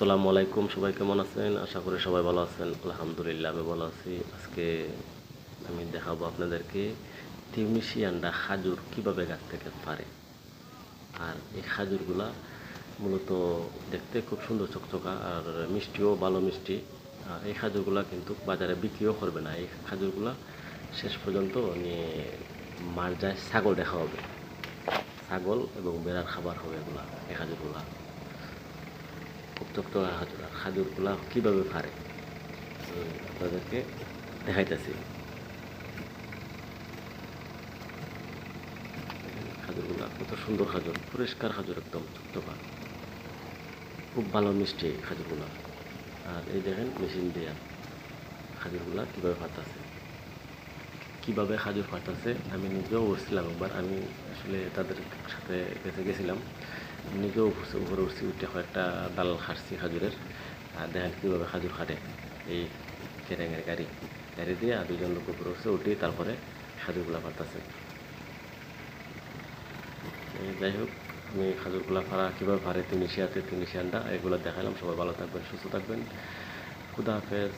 আসসালামু আলাইকুম, সবাই কেমন আছেন? আশা করি সবাই ভালো আছেন। আলহামদুলিল্লাহ, আমি ভালো আছি। আজকে আমি দেখাবো আপনাদেরকে তিউনিশিয়ানরা খাজুর কীভাবে গাছ থেকে পারে। আর এই খাজুরগুলা মূলত দেখতে খুব সুন্দর চকচকা আর মিষ্টিও, ভালো মিষ্টি। আর এই খাজুরগুলা কিন্তু বাজারে বিক্রিও করবে না। এই খাজুরগুলা শেষ পর্যন্ত নিয়ে মার যায় ছাগল দেখা হবে। ছাগল এবং বেড়ার খাবার হবে এগুলা, এই খাজুরগুলা। খাজুর আর খাজুরগুলা কীভাবে ফারে আপনাদেরকে দেখাইতেছি। কত সুন্দর খাজুর পরিষ্কার খাজুর একদম চকচকা খুব ভালো মিষ্টি খাজুরগুলা আর এই দেখেন মেশিন দিয়ে খাজুরগুলা কীভাবে ফাটাছে কীভাবে খাজুর ফাটাছে আমি নিজেও উঠছিলাম একবার, আমি আসলে তাদের সাথে গেছে, গেছিলাম। নিজেও উপরে উঠছি, উঠে কয়েকটা ডাল খাটছি খাজুরের আর দেখেন কীভাবে খাজুর খাটে। এই কেরেঙের গাড়ি। গাড়ি দিয়ে আর দুজন লোক উপরে উঠছে উঠে তারপরে খাজুরগুলা এই যাই হোক, আমি খাজুরগুলা ফাড়া কীভাবে ফাড়ে তিনিশিয়াতে তিনিশিয়ানটা এগুলো দেখালাম। সবাই ভালো থাকবেন, সুস্থ থাকবেন। খুদা হাফেজ।